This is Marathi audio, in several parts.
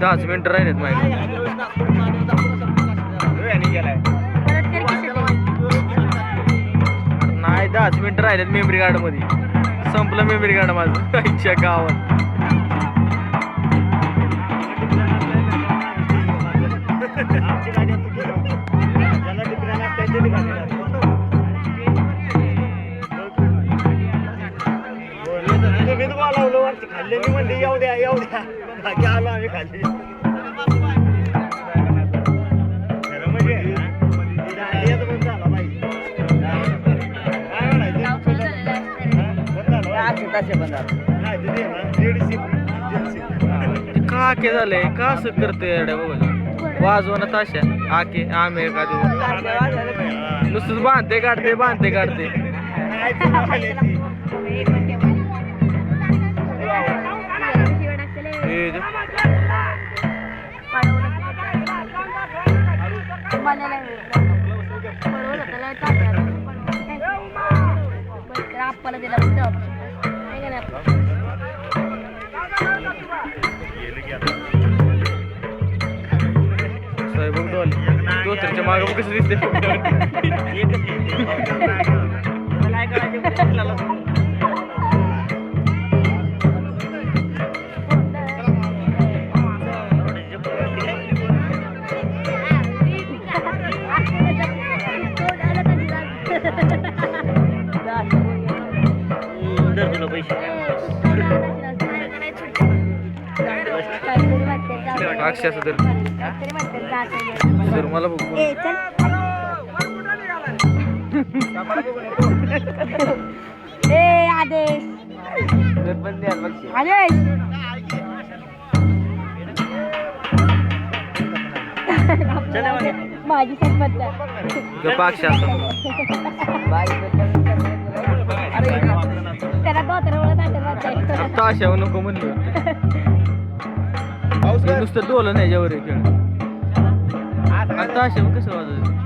दहाच मिनिटं राहिलेत माहिती नाही दहाच मिनिटं राहिलेत मेमरी कार्डमध्ये संपलं मेमरी कार्ड माझं. आईच्या गावात. खाल्ले मी म्हणले येऊ द्या येऊ द्या बाकी आलो आम्ही खाल्ले खरं म्हणजे दांडियाचं पण झालं पाहिजे. काय म्हणायचं? झालं. का के झालंय का असं करते एवढ्या बाबा वाजवाना ताशा आके आमे का ते हा. नुसतं बांधते काढते बांधते काढते मला नाही मिळत. पडवलं त्याला टाकलं. बरं, तर आप्पाला दिला. आहे का नाही डोल दोतरच्या मागं कसं दिसते अक्षाचं तर सर मला बघ ए आदेश. आदेश. माझी त्याला आता अशा नको म्हणलं. हे नुसतं डोलं नाही याच्यावर आहे खेळ आता अशा कसं वाजत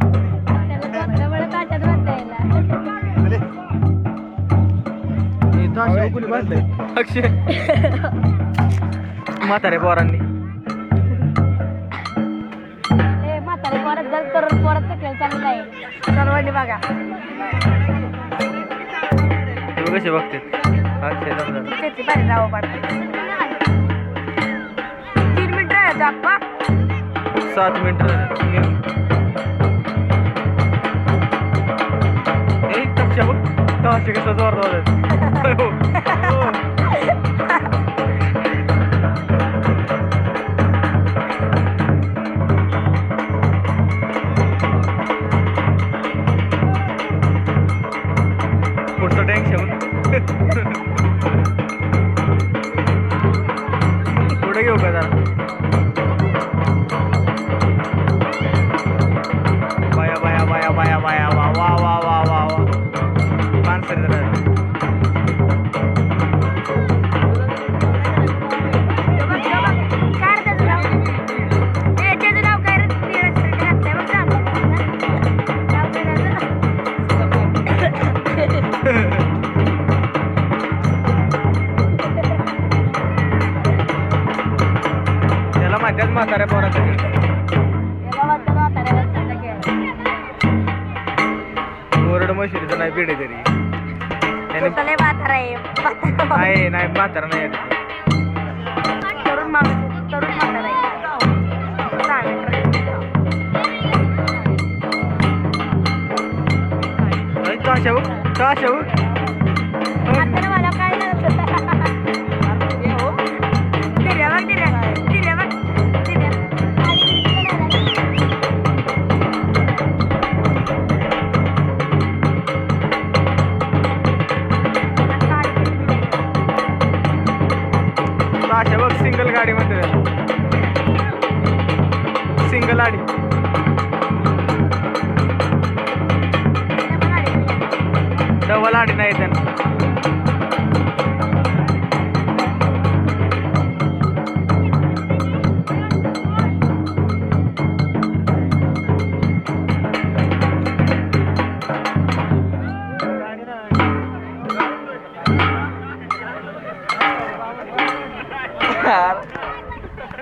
ताशा बांधलंय अक्षय म्हातारे पोरांनी ए म्हातारे परत जर तरुण परत शिकलेलं चांगलं आहे सर्वांनी बघा कसे बघते अक्षय समजा शेती भारी जावं पडतं आप्पा सात मिनिटं ए तक्षा बघ. ताशे कसा जोर म्हाताऱ्या वाटतं म्हाताऱ्याला चाललं खेळ. ओरड मशिरीचं नाही पिढे तरी. नाही नाही म्हातारा नाही. तरुण तरुण म्हातारा आहे. सहा आडी सिंगल म्हणते सिंगल आडी डबल आडी नाही त्यांना.